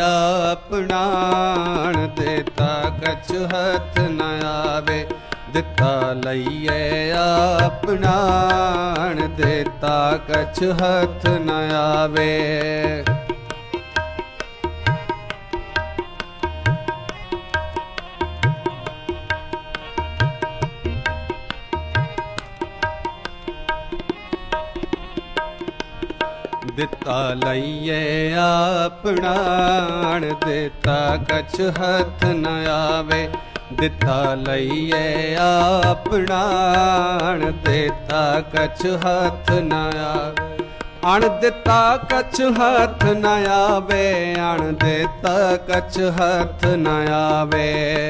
ਆਪਣਾਣ ਦਿੱਤਾ ਕਛ ਹੱਥ ਨ ਆਵੇ। ਦਿੱਤਾ ਲਈਏ ਆਪਣਾਣ ਦਿੱਤਾ ਕਛ ਹੱਥ ਨ ਆਵੇ। ਦਿੱਤਾ ਲਈਏ ਆਪਣਾਣ, ਦਿੱਤਾ ਕਛ ਹੱਥ ਨ ਆਵੇ। ਦਿੱਤਾ ਲਈਏ ਆਪਣਾਣ, ਦਿੱਤਾ ਕਛ ਹੱਥ ਨ ਆਵੇ। ਅਣ ਦਿੱਤਾ ਕਛ ਹੱਥ ਨ ਆਵੇ, ਅਣ ਦਿੱਤਾ ਕਛ ਹੱਥ ਨ ਆਵੇ।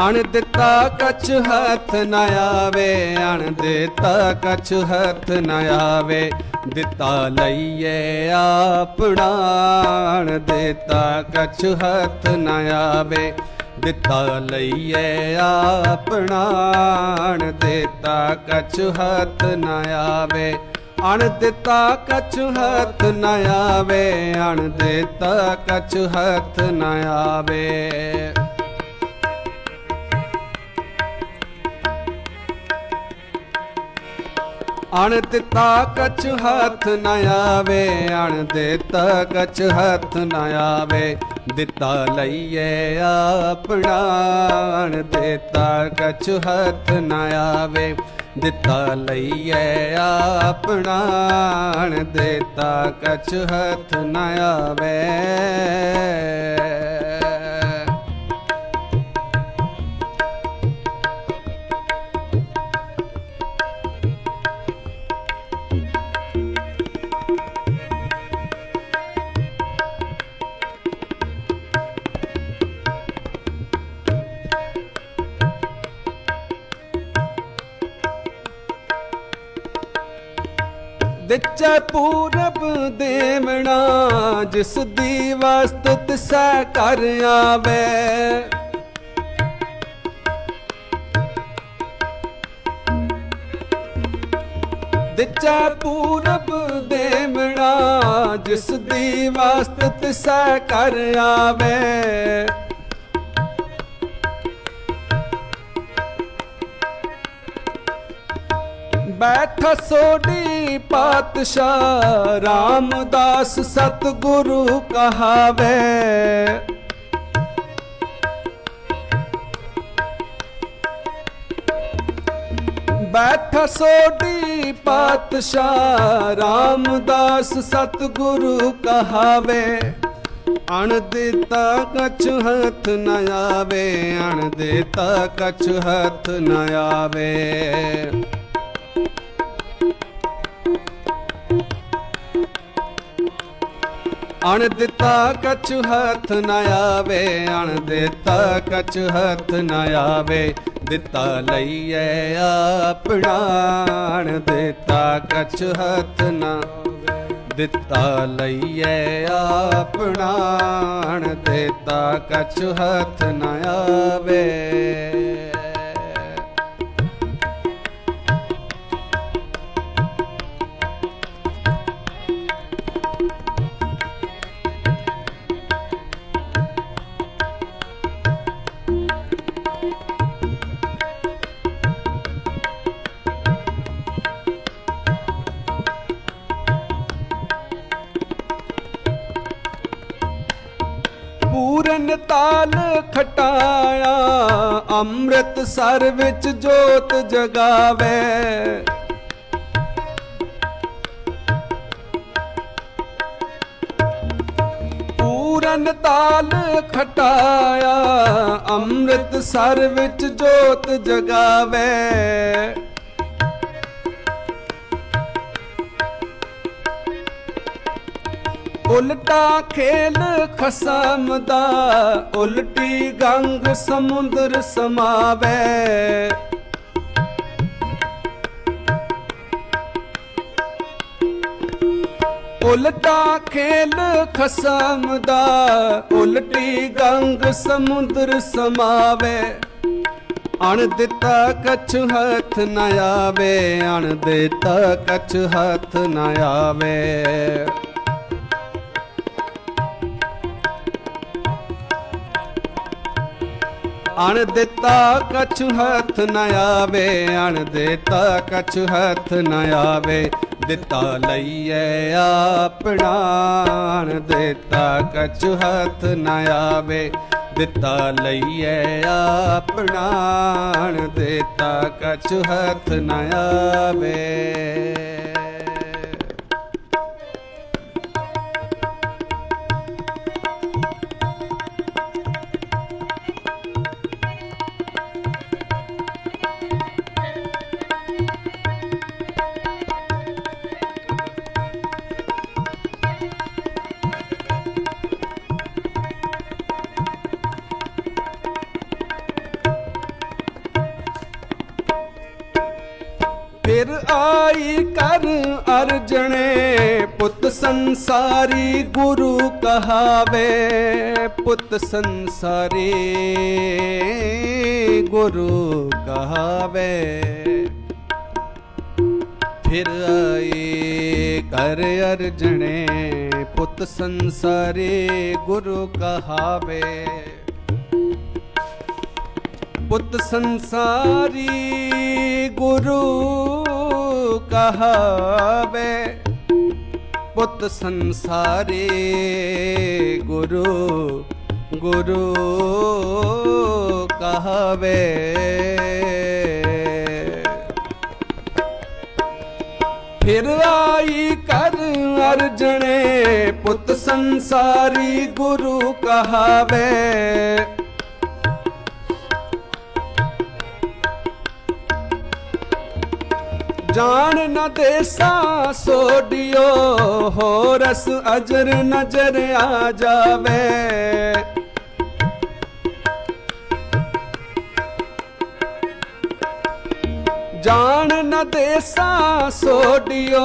ਅਣ ਦਿੱਤਾ ਕਛ ਹੱਥ ਨ ਆਵੇ, ਅਣ ਦਿੱਤਾ ਕਛ ਹੱਥ ਨ ਆਵੇ। ਦਿੱਤਾ ਲਈਏ ਆਪਣਾ, ਅਣ ਦਿੱਤਾ ਕਛ ਹੱਥ ਨ ਆਵੇ। ਦਿੱਤਾ ਲਈਏ ਆਪਣਾ, ਅਣ ਦਿੱਤਾ ਕਛ ਹੱਥ ਨ ਆਵੇ। ਅਣ ਦਿੱਤਾ ਕਛ ਹੱਥ ਨ ਆਵੇ, ਅਣ ਦਿੱਤਾ ਕਛ ਹੱਥ ਨ ਆਵੇ। ਅਣ ਦਿੱਤਾ ਕਛ ਹੱਥ ਨ ਆਵੇ, ਅਣ ਦਿੱਤਾ ਕਛ ਹੱਥ ਨ ਆਵੇ, ਦਿੱਤਾ ਲਈਏ ਆਪਣਾ। ਅਣ ਦਿੱਤਾ ਕਛ ਹੱਥ ਨ ਆਵੇ, ਦਿੱਤਾ ਲਈਏ ਆਪਣਾ। ਅਣ ਦਿੱਤਾ ਕਛ ਹੱਥ ਨ ਆਵੇ। ਦਿੱਚੈ ਪੂਰਬ ਦੇਵਣਾ, ਜਿਸ ਦੀ ਵਸਤ ਤਿਸੈ ਕਰ ਆਵੇ। ਦਿੱਚੈ ਪੂਰਬ ਦੇਵਣਾ, ਜਿਸ ਦੀ ਵਸਤ ਤਿਸੈ ਕਰ ਆਵੇ। ਬੈਠ ਸੋਢੀ ਪਾਤਸ਼ਾਹ ਰਾਮਦਾਸ ਸਤਿਗੁਰੂ ਕਹਾਵੇ। ਬੈਠ ਸੋਢੀ ਪਾਤਸ਼ਾਹ ਰਾਮਦਾਸ ਸਤਗੁਰੂ ਕਹਾਵੇ। ਅਣ ਦਿੱਤਾ ਕਛ ਹੱਥ ਨ ਆਵੇ ਅਣ ਦਿੱਤਾ ਕਛ ਹੱਥ ਨ ਆਵੇ। ਅਣ ਦਿੱਤਾ ਕਛ ਹੱਥ ਨ ਆਵੇ, ਅਣ ਦਿੱਤਾ ਕਛ ਹੱਥ ਨ ਆਵੇ, ਦਿੱਤਾ ਲਈਏ ਆਪਣਾ, ਅਣ ਦਿੱਤਾ ਕਛ ਹੱਥ ਨ ਦਿੱਤਾ ਲਈਏ ਆਪਣਾ, ਅਣ ਦਿੱਤਾ ਕਛ ਹੱਥ ਨ ਆਵੇ। ਤਾਲ ਖਟਾਇਆ, ਅੰਮ੍ਰਿਤ ਸਰ ਵਿੱਚ ਜੋਤ ਜਗਾਵੇ। ਪੂਰਨ ਤਾਲ ਖਟਾਇਆ, ਅੰਮ੍ਰਿਤ ਸਰ ਵਿੱਚ ਜੋਤ ਜਗਾਵੇ। ਉਲਟਾ ਖੇਲ ਖਸਮ ਦਾ ਉਲਟੀ ਗੰਗ ਸਮੁੰਦਰ ਸਮਾਵੇ। ਉਲਟਾ ਖੇਲ ਖਸਮ ਦਾ ਉਲਟੀ ਗੰਗ ਸਮੁੰਦਰ ਸਮਾਵੇ। ਅਣ ਦਿੱਤਾ ਕਛ ਹੱਥ ਨ ਆਵੇ ਅਣ ਦਿੱਤਾ ਕਛੁ ਹੱਥ ਨ ਆਵੇ। ਅਣ ਦਿੱਤਾ ਕਛੁ ਹੱਥ ਨ ਆਵੇ, ਅਣ ਦਿੱਤਾ ਕਛੁ ਹੱਥ ਨ ਆਵੇ, ਦਿੱਤਾ ਲਈਏ ਆਪਣਾ, ਅਣ ਦਿੱਤਾ ਕਛੁ ਹੱਥ ਨ ਆਵੇ, ਦਿੱਤਾ ਲਈਏ ਆਪਣਾ, ਅਣ ਦਿੱਤਾ ਕਛੁ ਹੱਥ ਨ ਆਵੇ। ਫਿਰ ਆਈ ਕਰ ਅਰਜਣੇ, ਪੁੱਤ ਸੰਸਾਰੀ ਗੁਰੂ ਕਹਾਵੇ। ਪੁੱਤ ਸੰਸਾਰੀ ਗੁਰੂ ਕਹਾਵੇ। ਫਿਰ ਆਈ ਕਰ ਅਰਜਣੇ, ਪੁੱਤ ਸੰਸਾਰੀ ਗੁਰੂ ਕਹਾਵੇ। ਪੁੱਤ ਸੰਸਾਰੀ ਕਹਾਵੇ ਪੁੱਤ ਸੰਸਾਰੀ ਗੁਰੂ ਗੁਰੂ ਕਹਾਵੇ। ਫਿਰ ਆਈ ਕਰ ਅਰਜਣੇ ਪੁੱਤ ਸੰਸਾਰੀ ਗੁਰੂ ਕਹਾਵੇ। ਜਾਣ ਨ ਦੇਸਾ ਸੋਡਿਓ ਹੋ ਰਸ ਅਜਰ ਨਜ਼ਰ ਆ ਜਾਵੇ ਜਾਣ ਨ ਦੇਸਾ ਸੋਡਿਓ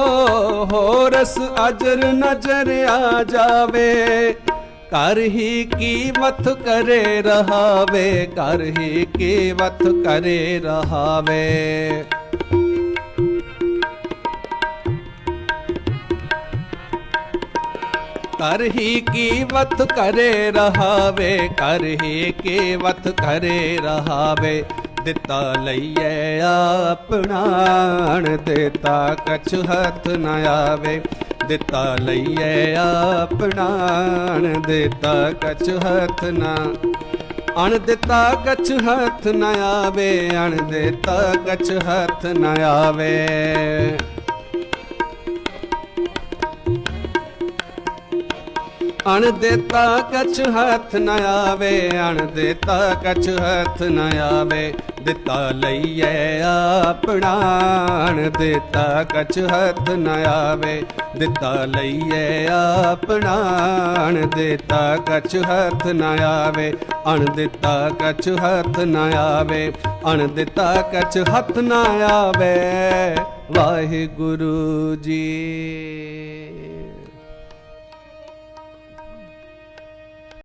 ਹੋ ਰਸ ਅਜਰ ਨਜ਼ਰ ਆ ਜਾਵੇ ਕਰ ਹੀ ਕੀਮਤ ਕਰੇ ਰਹਾਵੇ ਕਰ ਹੀ ਕੀਮਤ ਕਰੇ ਰਹਾਵੇ ਕਰ ਹੀ ਕੀਮਤ ਕਰੇ ਰਹਾਵੇ? ਕਰ ਹੀ ਕੀਮਤ ਕਰੇ ਰਹਾਵੇ? ਦਿੱਤਾ ਲਈਏ ਆਪਣਾ ਦਿੱਤਾ ਕਛ ਹੱਥ ਨ ਆਵੇ। ਦਿੱਤਾ ਲਈਏ ਆਪਣਾ ਦਿੱਤਾ ਕਛ ਹੱਥ ਨਾ ਅਣ ਦਿੱਤਾ ਕਛ ਹੱਥ ਨ ਆਵੇ। ਅਣ ਦਿੱਤਾ ਕਛ ਹੱਥ ਨ ਆਵੇ। ਅਣ ਦਿੱਤਾ ਕਛ ਹੱਥ ਨ ਆਵੇ, ਅਣ ਦਿੱਤਾ ਕਛ ਹੱਥ ਨ ਆਵੇ, ਦਿੱਤਾ ਲਈਏ ਆਪਣਾ, ਅਣ ਦਿੱਤਾ ਕਛ ਹੱਥ ਨ ਆਵੇ, ਦਿੱਤਾ ਲਈਏ ਆਪਣਾ, ਅਣ ਦਿੱਤਾ ਕਛ ਹੱਥ ਨ ਆਵੇ, ਅਣ ਦਿੱਤਾ ਕਛ ਹੱਥ ਨ ਆਵੇ, ਅਣ ਦਿੱਤਾ ਕਛ ਹੱਥ ਨ ਆਵੇ, ਵਾਹਿਗੁਰੂ ਜੀ।